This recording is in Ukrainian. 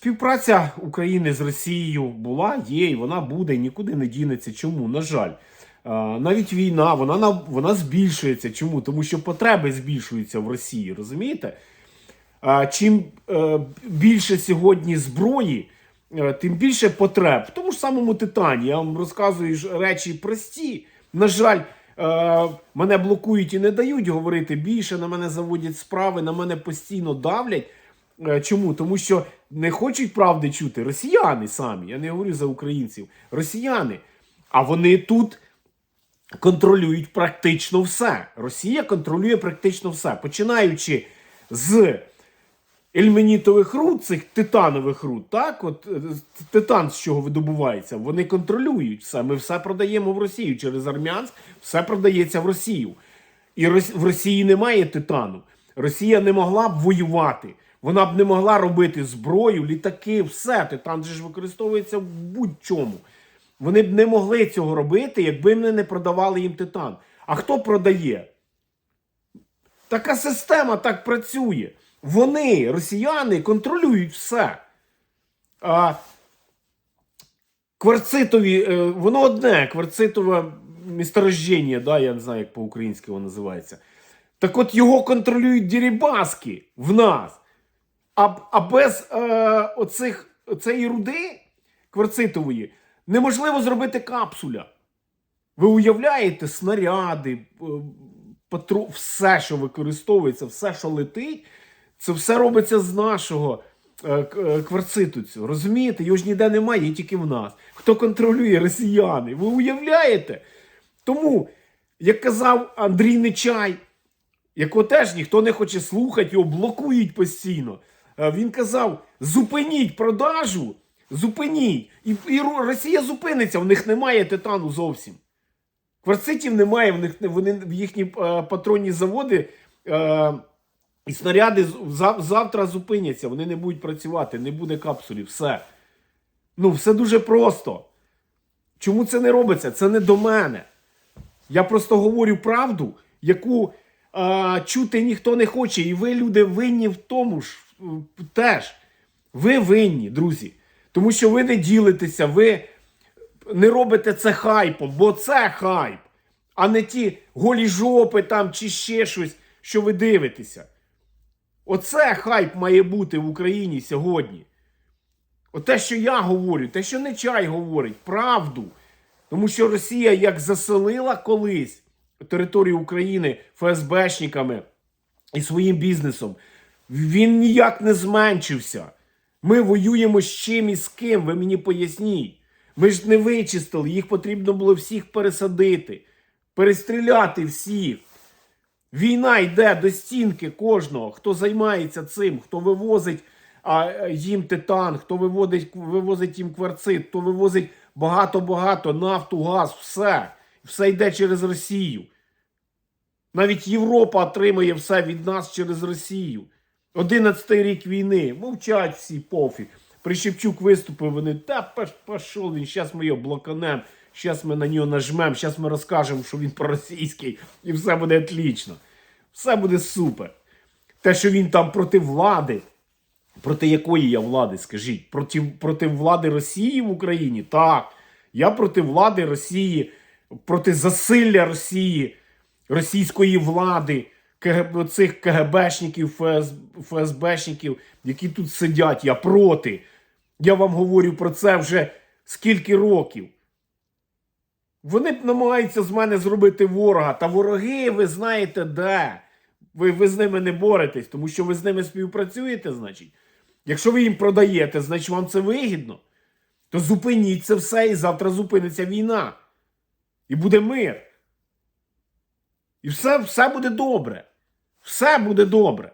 Співпраця України з Росією була, є, і вона буде, і нікуди не дінеться. Чому? На жаль. Навіть війна, вона, вона збільшується. Чому? Тому що потреби збільшуються в Росії, розумієте? Чим е, більше сьогодні зброї, е, тим більше потреб. В тому ж самому Титані. Я вам розказую речі прості. На жаль, е, мене блокують і не дають говорити більше, на мене заводять справи, на мене постійно давлять. Е, Чому? Тому що не хочуть правди чути росіяни самі. Я не говорю за українців, росіяни. А вони тут контролюють практично все. Росія контролює практично все, починаючи з ельменітових руд, цих титанових руд, так, от е, титан, з чого видобувається, вони контролюють все. Ми все продаємо в Росію через Армянськ, все продається в Росію. І в Росії немає титану. Росія не могла б воювати. Вона б не могла робити зброю, літаки, все. Титан же ж використовується в будь-чому. Вони б не могли цього робити, якби ми не продавали їм титан. А хто продає? Така система так працює. Вони, росіяни, контролюють все. А кварцитові, е, воно одне, кварцитове місторождення, да, я не знаю, як по-українськи воно називається. Так от його контролюють дірібаски в нас. А, а без е, оцих, оцеї руди кварцитової неможливо зробити капсуля. Ви уявляєте снаряди, е, патру, все, що використовується, все, що летить, це все робиться з нашого е, е, кварциту. Цього. Розумієте? Його ж ніде немає, є тільки в нас. Хто контролює росіяни? Ви уявляєте? Тому, як казав Андрій Нечай, якого теж ніхто не хоче слухати, його блокують постійно. Е, Він казав: зупиніть продажу, зупиніть. І, і Росія зупиниться, в них немає титану зовсім. Кварцитів немає, в них вони в їхні е, патронні заводи е, і снаряди зав- завтра зупиняться, вони не будуть працювати, не буде капсулів. Все. Ну, все дуже просто. Чому це не робиться? Це не до мене. Я просто говорю правду, яку е, чути ніхто не хоче. І ви, люди, винні в тому ж теж. Ви винні, друзі. Тому що ви не ділитеся, ви не робите це хайпом, бо це хайп, а не ті голі жопи там чи ще щось, що ви дивитеся. Оце хайп має бути в Україні сьогодні. Оте, що я говорю, те, що Нечай говорить, правду. Тому що Росія як заселила колись територію України ФСБшниками і своїм бізнесом, він ніяк не зменшився. Ми воюємо з чим і з ким, ви мені поясніть. Ми ж не вичистили, їх потрібно було всіх пересадити, перестріляти всіх. Війна йде до стінки кожного, хто займається цим, хто вивозить а, е, їм титан, хто виводить, вивозить їм кварцит, хто вивозить багато-багато нафту, газ, все. Все йде через Росію. Навіть Європа отримує все від нас через Росію. Одинадцятий рік війни. Мовчать всі пофіг. Прищепчук виступив, вони та пішов він, зараз ми його блоканем, зараз ми на нього нажмемо, зараз ми розкажемо, що він проросійський, і все буде отлично. Все буде супер. Те, що він там проти влади, проти якої я влади, скажіть? Проти, проти влади Росії в Україні? Так. Я проти влади Росії, проти засилля Росії, російської влади, КГБ, цих КГБшників, ФС, ФСБшників, які тут сидять. Я проти. Я вам говорю про це вже скільки років. Вони намагаються з мене зробити ворога. Та вороги, ви знаєте, де. Ви, ви з ними не боретесь, тому що ви з ними співпрацюєте, значить. Якщо ви їм продаєте, значить вам це вигідно. То зупиніть це все і завтра зупиниться війна. І буде мир. І все, все буде добре. Все буде добре.